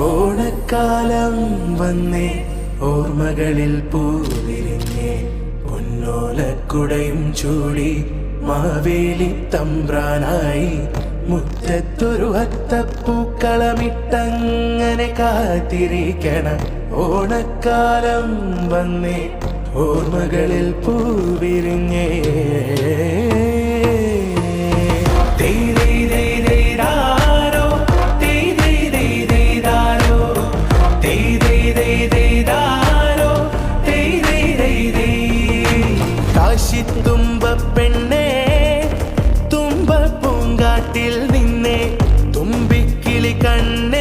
ഓണക്കാലം വന്നേ ഓർമ്മകളിൽ പൂവിരിഞ്ഞേ. പൊന്നോലക്കുടയും ചൂടി മാവേലി തമ്പ്രാനായി. മുറ്റത്തൊരു അത്തപ്പൂക്കളമിട്ടങ്ങനെ കാത്തിരിക്കണം. ഓണക്കാലം വന്നേ ഓർമ്മകളിൽ പൂവിരിഞ്ഞേ. കാശിത്തുമ്പ പെണ്ണേ തുമ്പ പൂങ്കാട്ടിൽ നിന്നെ തുമ്പിക്കിളി കണ്ട